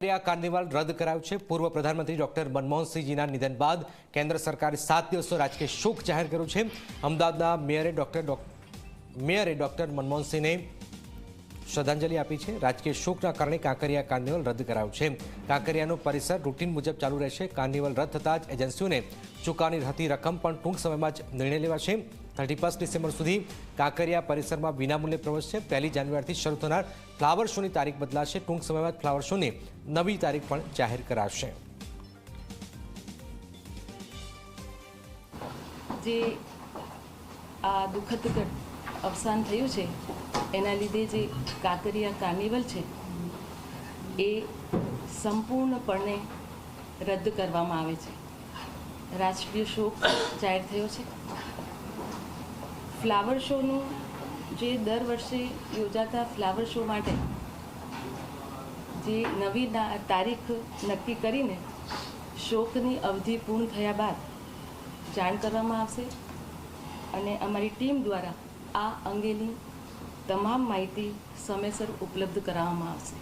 આ કાર્નિવાલ રદ કરાયું છે. પૂર્વ પ્રધાનમંત્રી ડોક્ટર મનમોહનસિંહજીના નિધન બાદ કેન્દ્ર સરકારે સાત દિવસનો રાજકીય શોક જાહેર કર્યો છે. અમદાવાદના મેયરે ડોક્ટર મેયરે ડોક્ટર મનમોહનસિંહને શ્રદ્ધાંજલિ આપી છે. રાજકીય શોકના કારણે કાંકરિયા કાર્નિવલ રદ કરાયું છે. કાંકરિયાનો પરિસર રૂટીન મુજબ ચાલુ રહેશે. કાર્નિવલ રદ થતાં જ એજન્સીઓને ચૂકવવાની હતી રકમ પણ ટૂંક સમયમાં જ નિર્ણય લેવાશે. થર્ટી ફર્સ્ટ ડિસેમ્બર સુધી કાંકરિયા પરિસરમાં વિનામૂલ્યે પ્રવેશ છે. પહેલી જાન્યુઆરીથી શરૂ થનાર ફ્લાવર શોની તારીખ બદલાશે. ટૂંક સમયમાં ફ્લાવર શોની નવી તારીખ પણ જાહેર કરાશે. જે આ દુઃખદ અવસાન થયું છે, એના લીધે જે કાંકરિયા કાર્નિવલ છે, એ સંપૂર્ણપણે રદ કરવામાં આવે છે. રાષ્ટ્રીય શોક જાહેર થયો છે. ફ્લાવર શોનું જે દર વર્ષે યોજાતા ફ્લાવર શો માટે જે નવી તારીખ નક્કી કરીને શોકની અવધિ પૂર્ણ થયા બાદ જાણ કરવામાં આવશે અને અમારી ટીમ દ્વારા આ અંગેની તમામ માહિતી સમયસર ઉપલબ્ધ કરાવવામાં આવશે.